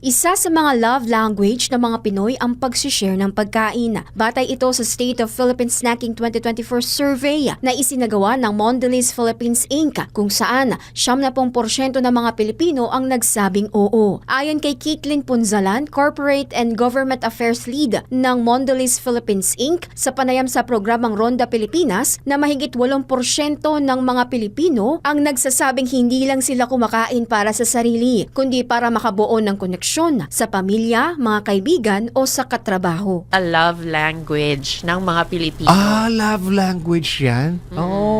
Isa sa mga love language ng mga Pinoy ang pagsishare ng pagkain. Batay ito sa State of Philippine Snacking 2024 survey na isinagawa ng Mondelez Philippines Inc. kung saan 70% ng mga Pilipino ang nagsabing oo. Ayon kay Caitlin Punzalan, Corporate and Government Affairs Lead ng Mondelez Philippines Inc. sa panayam sa programang Ronda Pilipinas na mahigit 8% ng mga Pilipino ang nagsasabing hindi lang sila kumakain para sa sarili, kundi para makabuo ng koneksyon sa pamilya, mga kaibigan o sa katrabaho. a love language ng mga Pilipino. Ah, love language yan? Oh.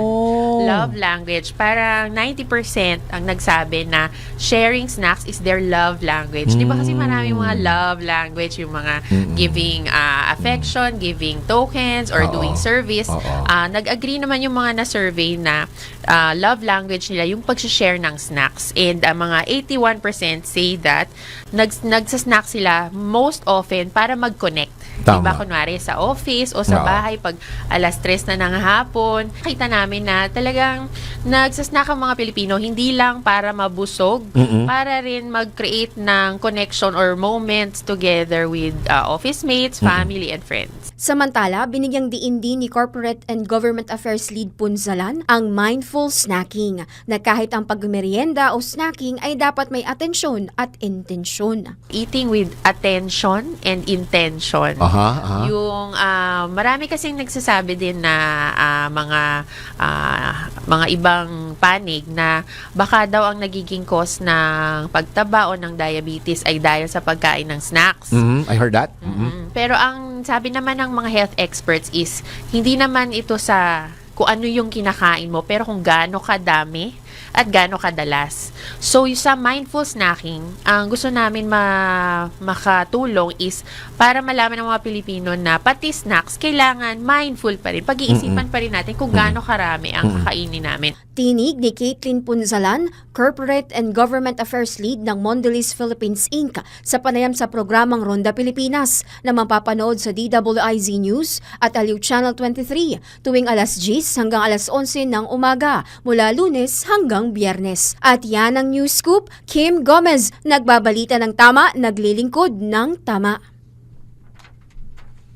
Love language. Parang 90% ang nagsabi na sharing snacks is their love language. Di ba kasi maraming mga love language, yung mga giving ah, affection, giving tokens, or Oo. doing service. Oo. Ah, nag-agree naman yung mga na-survey na ah, love language nila yung pag-share ng snacks. And ang mga 81% say that nag nagsasnack sila most often para mag-connect. Tama. Diba, kunwari sa office o sa Oo. bahay, pag alas 3 na ng hapon, kita namin na talagang nagsasnack ang mga Pilipino, hindi lang para mabusog, Mm-mm. para rin mag-create ng connection or moments together with uh, office mates, family, and friends. Samantala, binigyang diin din ni Corporate and Government Affairs Lead Punzalan ang mindful snacking na kahit ang pagmerienda o snacking ay dapat may atensyon at intensyon. Eating with attention and intention. Aha, aha. Yung ah, marami kasing nagsasabi din na ah, mga ah, mga ibang panig na baka daw ang nagiging cause ng pagtaba o ng diabetes ay dahil sa pagkain ng snacks. Mhm, I heard that. Mhm. Mm. Pero ang sabi naman ng mga health experts is hindi naman ito sa kung ano yung kinakain mo pero kung gaano kadami at gaano kadalas. So yung sa mindful snacking, ang gusto namin ma makatulong is para malaman ng mga Pilipino na pati snacks kailangan mindful pa rin. Pag-iisipan pa rin natin kung gaano karami ang kakainin namin. Tinig ni Caitlin Punzalan, Corporate and Government Affairs Lead ng Mondelez Philippines Inc. sa panayam sa programang Ronda Pilipinas na mapapanood sa DWIZ News at Aliw Channel 23 tuwing alas 10 hanggang alas 11 ng umaga mula lunes hanggang biyernes. At yan ang news scoop, Kim Gomez, nagbabalita ng tama, naglilingkod ng tama.